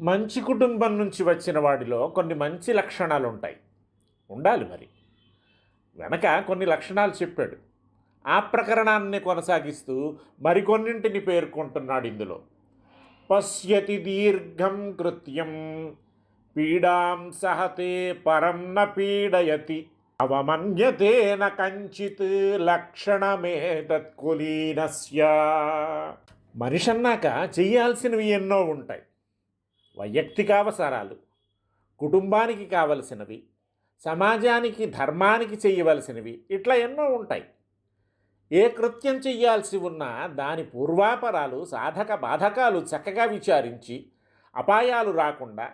మంచి కుటుంబం నుంచి వచ్చిన వాడిలో కొన్ని మంచి లక్షణాలు ఉంటాయి ఉండాలి మరి. వెనక కొన్ని లక్షణాలు చెప్పాడు. ఆ ప్రకరణాన్ని కొనసాగిస్తూ మరికొన్నింటిని పేర్కొంటున్నాడు ఇందులో. పశ్యతి దీర్ఘం కృత్యం పీడాం సహతే పరం న పీడయతి అవమన్యతే న కంచిత్ లక్షణమే తత్కులీనస్య. మనిషన్నాక చేయాల్సినవి ఎన్నో ఉంటాయి. వైయక్తిక అవసరాలు కుటుంబానికి కావలసినవి సమాజానికి ధర్మానికి చేయవలసినవి ఇట్లా ఎన్నో ఉంటాయి. ఏ కృత్యం చెయ్యాల్సి ఉన్నా దాని పూర్వాపరాలు సాధక బాధకాలు చక్కగా విచారించి అపాయాలు రాకుండా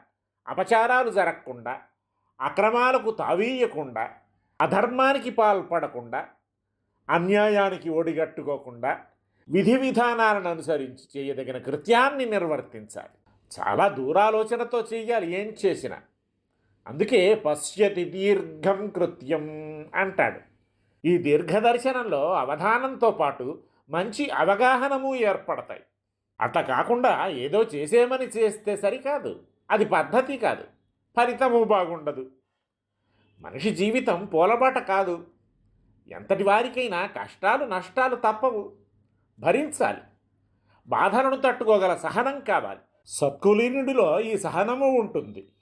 అపచారాలు జరగకుండా అక్రమాలకు తావీయకుండా అధర్మానికి పాల్పడకుండా అన్యాయానికి ఒడిగట్టుకోకుండా విధి విధానాలను అనుసరించి చేయదగిన కృత్యాన్ని నిర్వర్తించాలి. చాలా దూరాలోచనతో చేయాలి ఏం చేసినా. అందుకే పశ్యతి దీర్ఘం కృత్యం అంటాడు. ఈ దీర్ఘదర్శనంలో అవధానంతో పాటు మంచి అవగాహనము ఏర్పడతాయి. అట్లా కాకుండా ఏదో చేసేమని చేస్తే సరికాదు. అది పద్ధతి కాదు. ఫలితము బాగుండదు. మనిషి జీవితం పూలబాట కాదు. ఎంతటి వారికైనా కష్టాలు నష్టాలు తప్పవు. భరించాలి. బాధలను తట్టుకోగల సహనం కావాలి. సత్కులీనుడిలో ఈ సహనము ఉంటుంది.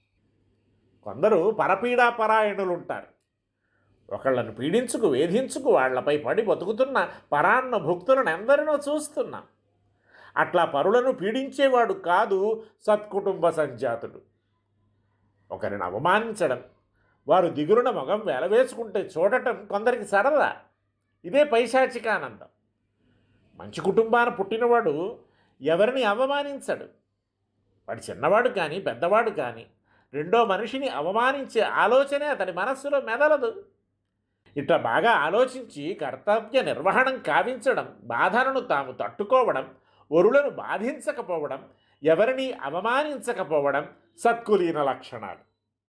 కొందరు పరపీడా పరాయణులు ఉంటారు ఒకళ్ళను పీడించుకు వేధించుకు వాళ్ళపై పడి బతుకుతున్న పరాన్న భుక్తులను ఎందరినో చూస్తున్నాం. అట్లా పరులను పీడించేవాడు కాదు సత్కుటుంబ సంజాతుడు. ఒకరిని అవమానించడం వారు దిగురున మగం వెలవేసుకుంటే చూడటం కొందరికి సరదా. ఇదే పైశాచికానందం. మంచి కుటుంబాన పుట్టినవాడు ఎవరిని అవమానించడు? వాడు చిన్నవాడు కానీ పెద్దవాడు కానీ రెండో మనిషిని అవమానించే ఆలోచనే అతని మనస్సులో మెదలదు. ఇట్లా బాగా ఆలోచించి కర్తవ్య నిర్వహణం కావించడం బాధలను తాము తట్టుకోవడం ఒరులను బాధించకపోవడం ఎవరిని అవమానించకపోవడం సత్కులీన లక్షణాలు.